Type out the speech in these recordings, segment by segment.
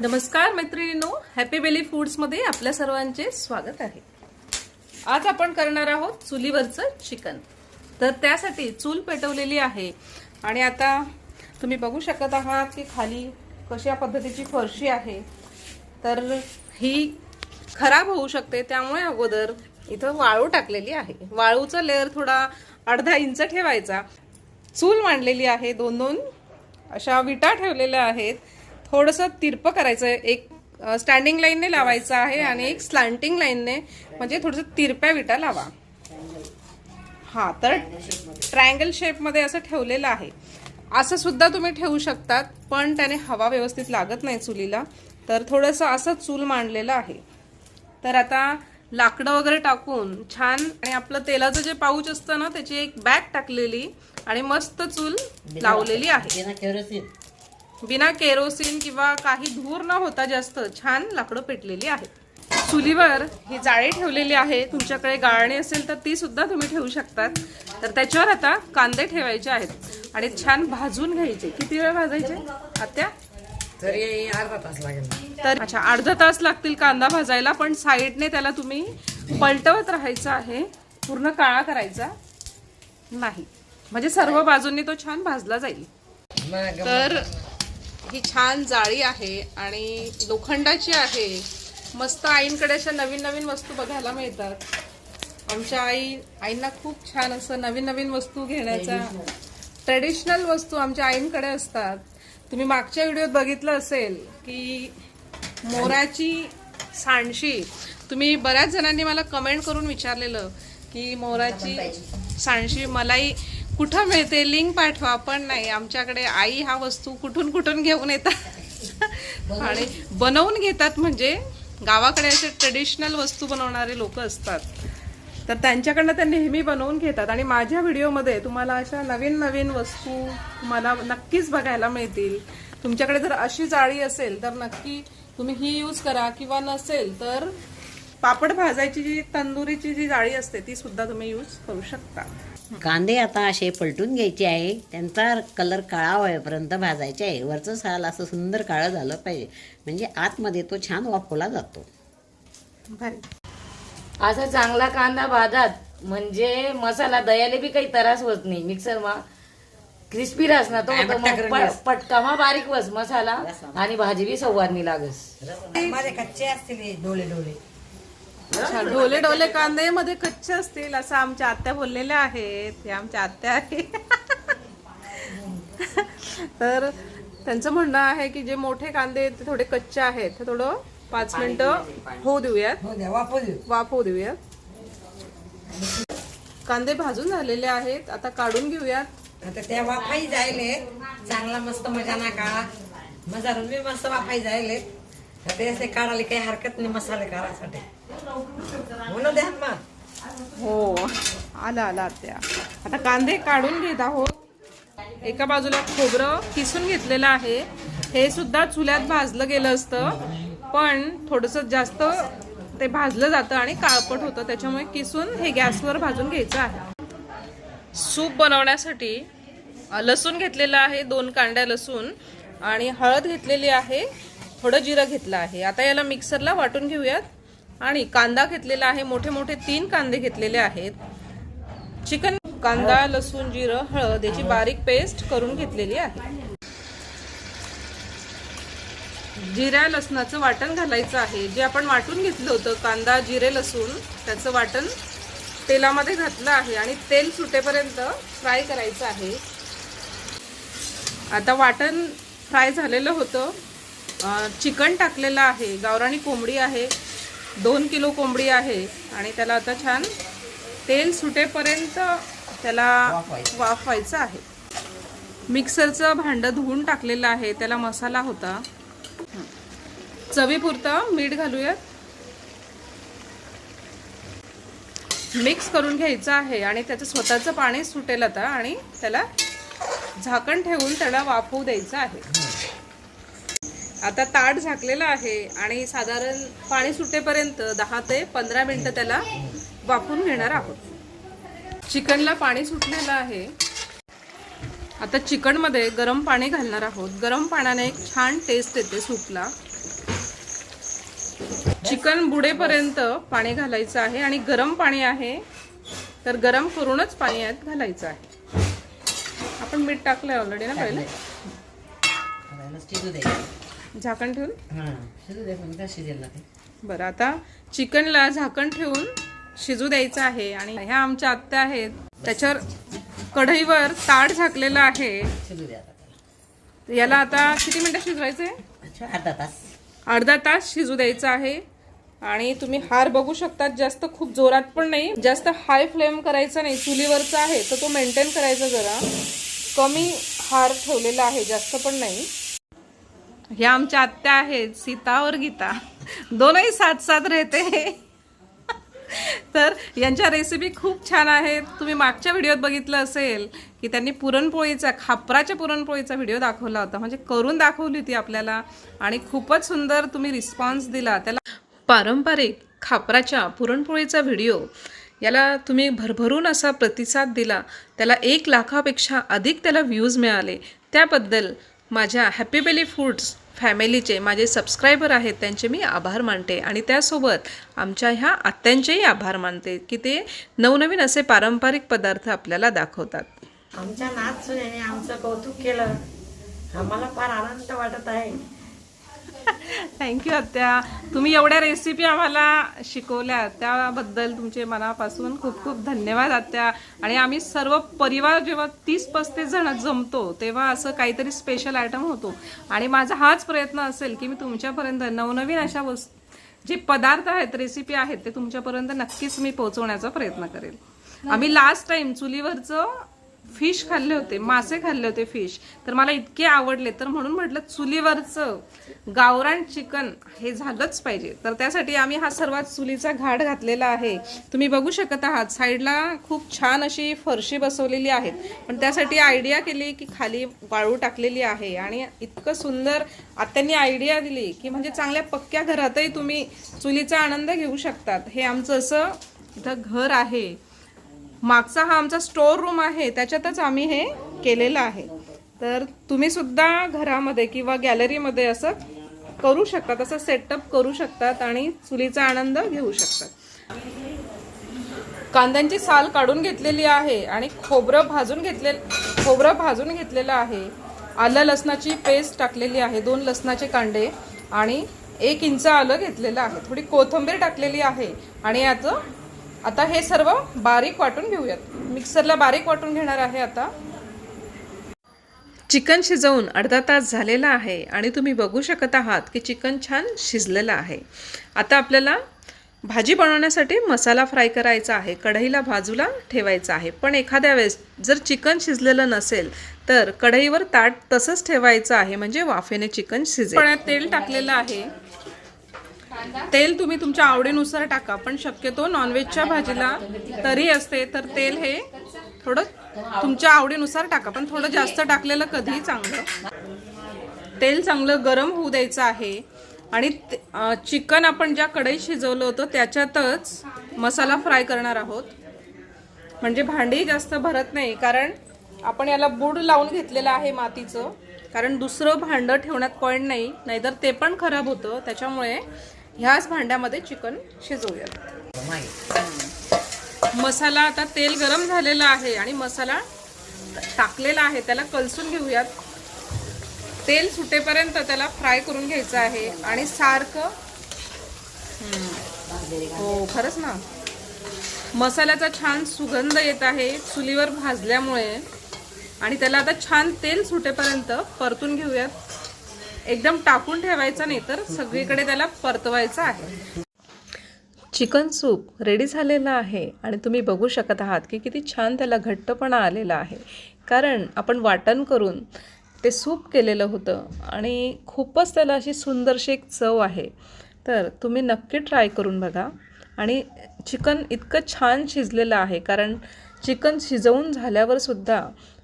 नमस्कार मैत्रिणींनो happy Bailey फूड्समध्ये आपल्या सर्वांचे स्वागत आहे. आज आपण करणार आहोत चुलीवरचं चिकन. तर त्यासाठी चूल पेटवलेली आहे. आणि आता तुम्ही बघू शकत आहात की खाली कशा पद्धतीची फरशी आहे. तर ही खराब होऊ शकते त्यामुळे अगोदर इथं वाळू टाकलेली आहे. वाळूचा लेअर थोडा अर्धा इंच ठेवायचा. चूल मांडलेली आहे दोन दोन अशा विटा ठेवलेल्या आहेत. थोडंसं तिरपं करायचं आहे. एक स्टँडिंग लाईनने लावायचं आहे आणि एक स्लांटिंग लाईनने म्हणजे थोडंसं तिरप्या विटा लावा. हा तर ट्रायंगल शेपमध्ये असं ठेवलेलं आहे. असं सुद्धा तुम्ही ठेवू शकतात पण त्याने हवा व्यवस्थित लागत नाही चुलीला. तर थोडंसं असं चूल मांडलेलं आहे. तर आता लाकडं वगैरे टाकून छान आणि आपलं तेलाचं जे पाऊच असतं ना त्याची एक बॅग टाकलेली आणि मस्त चूल लावलेली आहे. बिना केरोसिन किंवा काही धूर न होता जास्त छान लाकडं पेटलेली आहेत. चुलीवर ही जाळी ठेवलेली आहे. तुमच्याकडे गाळणी असेल तर ती सुद्धा तुम्ही ठेवू शकतात. तर त्याच्यावर आता कांदे ठेवायचे आहेत. आणि छान भाजून घ्यायचे. किती वेळ भाजायचे? आत्या? तरी अर्धा तास लागेल. तर अच्छा अर्धा तास लागतील कांदा भाजायला पण साईडने त्याला तुम्ही पलटवत राहायचं आहे. पूर्ण काळा करायचा नाही. म्हणजे सर्व बाजूंनी तो छान भाजला जाईल. तर ही छान जाळी आहे आणि लोखंडाची आहे. मस्त आईंकडे अशा नवीन नवीन वस्तू बघायला मिळतात. आमच्या आई आईंना खूप छान असं नवीन नवीन वस्तू घेण्याचा ट्रेडिशनल वस्तू आमच्या आईंकडे असतात. तुम्ही मागच्या व्हिडिओत बघितलं असेल की मोराची सांडशी. तुम्ही बऱ्याच जणांनी मला कमेंट करून विचारलेलं की मोराची सांडशी मलाही कुठं मिळते? लिंक पाठवा. पण नाही आमच्याकडे आई हा वस्तू कुठून कुठून घेऊन येतात? आणि बनवून घेतात म्हणजे गावाकडे असे ट्रेडिशनल वस्तू बनवणारे लोक असतात. तर त्यांच्याकडनं त्या नेहमी बनवून घेतात. आणि माझ्या व्हिडिओमध्ये तुम्हाला अशा नवीन नवीन वस्तू तुम्हाला नक्कीच बघायला मिळतील. तुमच्याकडे जर अशी जाळी असेल तर नक्की तुम्ही ही यूज करा. किंवा नसेल तर पापड भाजायची जी तंदुरीची जी जाळी असते ती सुद्धा तुम्ही यूज करू शकता. कांदे आता असे पलटून घ्यायचे आहे. त्यांचा कलर काळा होईपर्यंत भाजायचे आहे. वरचं साल असं सुंदर काळं झालं पाहिजे. म्हणजे आतमध्ये तो छान वाफवला जातो. भारी. असा चांगला कांदा भाजात म्हणजे मसाला दयाले बी काही त्रास होत नाही. मिक्सर मा क्रिस्पी रास ना तो होतो. मग प- पटकामा बारीक वस मसाला आणि भाजी बी सव्वारणी लागस. माझे कच्चे असतील डोळे डोळे. अच्छा ढोले ढोले कांदे मध्ये कच्चे असतील असं आमच्या आत्या बोललेल्या आहेत हे आमच्या आत्या आहे तर त्यांचं म्हणणं आहे की जे मोठे कांदे आहेत ते थोडे कच्चे आहेत. ते थोडं पाच मिनिटं होऊ देऊयात. हो वाफ होऊ देऊयात. कांदे भाजून झालेले आहेत. आता काढून घेऊयात. आता त्या वाफाई जायले. चांगला मस्त मजा ना काढा. मजा मी मस्त वाफाई जायले. ते असे काढायला काही हरकत नाही मसाले मग हो आला आला त्या आता कांदे काढून घेत आहोत. एका बाजूला खोबरं किसून घेतलेलं आहे. हे सुद्धा चुल्यात भाजलं गेलं असतं पण थोडंसं जास्त ते भाजलं जातं आणि काळपट होतं. त्याच्यामुळे किसून हे गॅसवर भाजून घ्यायचं आहे. सूप बनवण्यासाठी लसूण घेतलेलं आहे दोन कांड्या लसूण आणि हळद घेतलेली आहे थोडं जिरं घेतलं आहे. आता याला मिक्सरला वाटून घेऊयात. आणि कांदा घेतलेला आहे मोठे मोठे तीन कांदे घेतलेले आहेत. चिकन कांदा लसूण जिरं हळद याची बारीक पेस्ट करून घेतलेली आहे. जिऱ्या लसणाचं वाटण घालायचं आहे. जे आपण वाटून घेतलं होतं कांदा जिरे लसूण त्याचं वाटण तेलामध्ये घातलं आहे आणि तेल सुटेपर्यंत फ्राय करायचं आहे. आता वाटण फ्राय झालेलं होतं. चिकन टाकलेलं आहे. गावराणी कोंबडी आहे. दोन किलो कोंबडी आहे आणि त्याला आता छान तेल सुटेपर्यंत त्याला वाफवायचं. आहे. मिक्सरचं भांडं धुवून टाकलेलं आहे. त्याला मसाला होता. चवीपुरतं मीठ घालूयात. मिक्स करून घ्यायचं आहे आणि त्याचं स्वतःचं पाणी सुटेल आता आणि त्याला झाकण ठेवून त्याला वाफवू द्यायचं आहे. आता ताट झाकलेलं आहे आणि साधारण पाणी सुटेपर्यंत दहा ते पंधरा मिनिटं त्याला वाफवून घेणार आहोत. चिकनला पाणी सुटलेलं आहे. आता चिकनमध्ये गरम पाणी घालणार आहोत. गरम पाण्याने एक छान टेस्ट येते सूपला. चिकन बुडेपर्यंत पाणी घालायचं आहे आणि गरम पाणी आहे तर गरम करूनच पाणी यात घालायचं आहे. आपण मीठ टाकलंय ऑलरेडी ना पहिले? झाकण ठेवून? हां शिजू दे पण शिजेल ना ते. बरं आता चिकनला झाकण ठेवून शिजू द्यायचं आहे आणि ह्या आमच्या आत्या आहेत. त्याच्यावर कढईवर ताट झाकलेलं आहे. शिजू दे आता त्याला. तर याला आता किती मिनिटं शिजवायचं आहे अच्छा अर्धा तास. अर्धा तास शिजू द्यायचं आहे. आणि तुम्ही हार बघू शकता जास्त खूप जोरात पण नाही. जास्त हाय फ्लेम करायचा नाही चुलीवरचा आहे तर तो मेंटेन करायचा जरा. कमी हार ठेवलेला आहे जास्त पण नाही. ह्या आमच्या आत्या आहेत सीता और गीता. दोनही साथ साथ राहते. तर यांच्या रेसिपी खूप छान आहेत. तुम्ही मागच्या व्हिडिओत बघितलं असेल की त्यांनी पुरणपोळीचा खापराच्या पुरणपोळीचा व्हिडिओ दाखवला होता. म्हणजे करून दाखवली होती आपल्याला आणि खूपच सुंदर तुम्ही रिस्पॉन्स दिला. त्याला पारंपरिक खापराच्या पुरणपोळीचा व्हिडिओ याला तुम्ही भरभरून असा प्रतिसाद दिला. त्याला एक लाखापेक्षा अधिक त्याला व्ह्यूज मिळाले. त्याबद्दल माझ्या हॅपी बेली फूड्स फॅमिलीचे माझे सबस्क्रायबर आहेत त्यांचे मी आभार मानते. आणि त्यासोबत आमच्या ह्या आत्यांचेही आभार मानते की ते नवनवीन असे पारंपरिक पदार्थ आपल्याला दाखवतात. आमच्या नाच सुनेने आमचं कौतुक केलं आम्हाला फार आनंद वाटत आहे. थँक्यू आत्या. तुम्ही एवढ्या रेसिपी आम्हाला शिकवल्या त्याबद्दल तुमचे मनापासून खूप खूप धन्यवाद आत्या. आणि आम्ही सर्व परिवार जेव्हा तीस पस्तीस जण जमतो तेव्हा असं काहीतरी स्पेशल आयटम होतो. आणि माझा हाच प्रयत्न असेल की मी तुमच्यापर्यंत नवनवीन अशा वस्तू जे पदार्थ आहेत रेसिपी आहेत ते तुमच्यापर्यंत नक्कीच मी पोहोचवण्याचा प्रयत्न करेल. आम्ही लास्ट टाइम चुलीवरचं फिश खाल्ले होते मासे खाल्ले होते फिश. तर मला इतके आवडले तर म्हणून म्हटलं चुलीवरचं गावरान चिकन हे झालंच पाहिजे. तर त्यासाठी आम्ही हा सर्वात चुलीचा घाट घातलेला आहे. तुम्ही बघू शकत आहात साईडला खूप छान अशी फरशी बसवलेली आहेत. पण त्यासाठी आयडिया केली की खाली वाळू टाकलेली आहे. आणि इतकं सुंदर आत्यांनी आयडिया दिली की म्हणजे चांगल्या पक्क्या घरातही तुम्ही चुलीचा आनंद घेऊ शकतात. हे आमचं असं इथं घर आहे. मागचा हा आमचा स्टोर रूम आहे त्याच्यातच आम्ही हे केलेलं आहे. तर तुम्ही सुद्धा घरामध्ये किंवा गॅलरीमध्ये असं करू शकतात असं सेटअप करू शकतात आणि चुलीचा आनंद घेऊ शकतात. कांद्यांची साल काढून घेतलेली आहे आणि खोबरं भाजून घेतले खोबरं भाजून घेतलेलं आहे. आलं लसणाची पेस्ट टाकलेली आहे दोन लसणाचे कांडे आणि एक इंच आलं घेतलेलं आहे. थोडी कोथिंबीर टाकलेली आहे आणि याचं आता हे सर्व बारीक वाटून घेऊयात. मिक्सरला बारीक वाटून घेणार आहे आता. चिकन शिजवून अर्धा तास झालेला आहे आणि तुम्ही बघू शकत आहात की चिकन छान शिजलेलं आहे. आता आपल्याला भाजी बनवण्यासाठी मसाला फ्राय करायचा आहे कढईला बाजूला ठेवायचा आहे. पण एखाद्या वेळेस जर चिकन शिजलेलं नसेल तर कढईवर ताट तसंच ठेवायचं आहे म्हणजे वाफेने चिकन शिजेल. तेल टाकलेलं आहे. तेल तुम्ही तुमच्या आवडीनुसार टाका पण शक्यतो नॉनव्हेजच्या भाजीला तरी असते तर तेल हे थोडं तुमच्या आवडीनुसार टाका पण थोडं जास्त टाकलेलं कधीही चांगलं. तेल चांगलं गरम होऊ द्यायचं आहे आणि चिकन आपण ज्या कढईत शिजवलं होतं त्याच्यातच मसाला फ्राय करणार आहोत. म्हणजे भांडी जास्त भरत नाही कारण आपण याला बूड लावून घेतलेलं आहे मातीचं कारण दुसरं भांडं ठेवण्यात पॉईंट नाही नाहीतर ते पण खराब होतं त्याच्यामुळे ह्याच भांड्यामध्ये चिकन शिजवूयात मसाला आता तेल गरम झालेलं आहे आणि मसाला टाकलेला आहे त्याला कलसून घेऊयात. तेल सुटेपर्यंत त्याला फ्राय करून घ्यायचं आहे आणि सारखं. हो खरंच ना. मसाल्याचा छान सुगंध येत आहे चुलीवर भाजल्यामुळे. आणि त्याला आता छान तेल सुटेपर्यंत परतून घेऊयात. एकदम टाकून ठेवायचा नाही तर सगळीकडे त्याला परतवायचं आहे. चिकन सूप रेडी झालेलं आहे आणि तुम्ही बघू शकत आहात की किती छान त्याला घट्टपणा आलेला आहे. कारण आपण वाटण करून ते सूप केलेलं होतं आणि खूपच त्याला अशी सुंदरशी एक चव आहे. तर तुम्ही नक्की ट्राय करून बघा. आणि चिकन इतकं छान शिजलेलं आहे कारण चिकन शिजवून झाल्यावर सुद्धा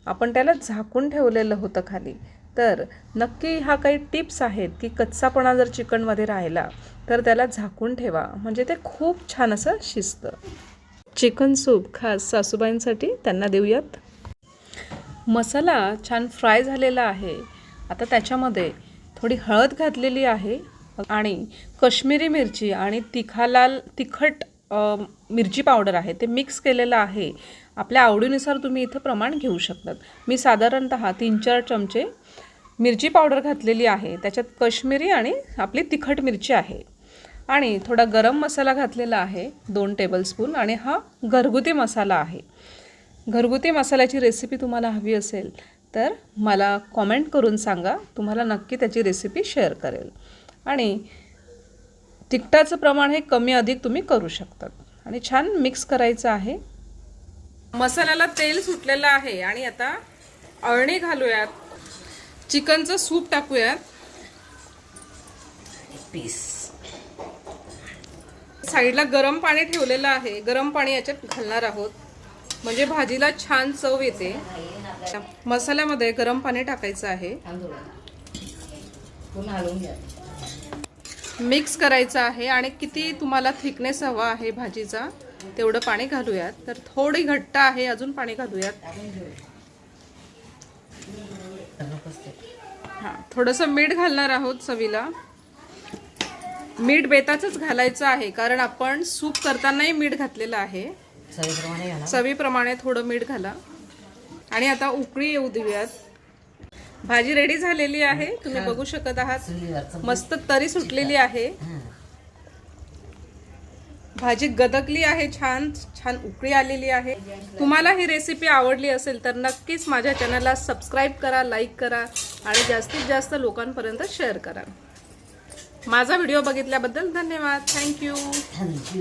आपण त्याला झाकून ठेवलेलं होतं खाली. तर नक्की ह्या काही टिप्स आहेत की कच्चापणा जर चिकनमध्ये राहिला तर त्याला झाकून ठेवा. म्हणजे ते खूप छान असं शिजतं. चिकन सूप खास सासूबाईंसाठी त्यांना देऊयात. मसाला छान फ्राय झालेला आहे. आता त्याच्यामध्ये थोडी हळद घातलेली आहे आणि कश्मीरी मिरची आणि तिखालाल तिखट मिरची पावडर आहे. ते मिक्स केलेलं आहे. आपल्या आवडीनुसार तुम्ही इथं प्रमाण घेऊ शकतात. मी साधारणत तीन चार चमचे मिरची पावडर घातलेली आहे. त्याच्यात कश्मीरी आणि आपली तिखट मिरची आहे. आणि थोडा गरम मसाला घातलेला आहे दोन टेबलस्पून आणि हा घरगुती मसाला आहे. घरगुती मसाल्याची रेसिपी तुम्हाला हवी असेल तर मला कॉमेंट करून सांगा. तुम्हाला नक्की त्याची रेसिपी शेअर करेल. आणि तिखटाचं प्रमाण हे कमी अधिक तुम्ही करू शकतात. आणि छान मिक्स करायचं आहे. मसाल्याला तेल सुटलेलं आहे आणि आता अळणी घालूयात. चिकनचं सूप टाकूयात. पीस साईडला गरम पाणी ठेवलेलं आहे. गरम पाणी याच्यात घालणार आहोत. म्हणजे भाजीला छान चव येते. मसाल्यामध्ये गरम पाणी टाकायचं आहे. मिक्स करायचं आहे आणि किती तुम्हाला थिकनेस हवा आहे भाजीचा? तेवढं पाणी घालूयात. तर थोडी घट्ट आहे अजून पाणी घालूयात. हां थोडंसं मीठ घालणार आहोत चवीला. मीठ बेताचंच घालायचं आहे कारण आपण सूप करतानाही मीठ घातलेलं आहे. चवीप्रमाणे थोडं मीठ घाला. आणि आता उकळी येऊ देऊयात. भाजी रेडी झालेली आहे तुम्ही बघू शकत आहात. मस्त तरी सुटलेली आहे. भाजी गदकली आहे छान छान उकळी आलेली आहे. तुम्हाला ही रेसिपी आवडली असेल तर नक्कीच माझ्या चॅनलला सबस्क्राईब करा लाईक करा आणि जास्तीत जास्त लोकांपर्यंत शेअर करा. माझा व्हिडिओ बघितल्याबद्दल धन्यवाद. Thank you thank you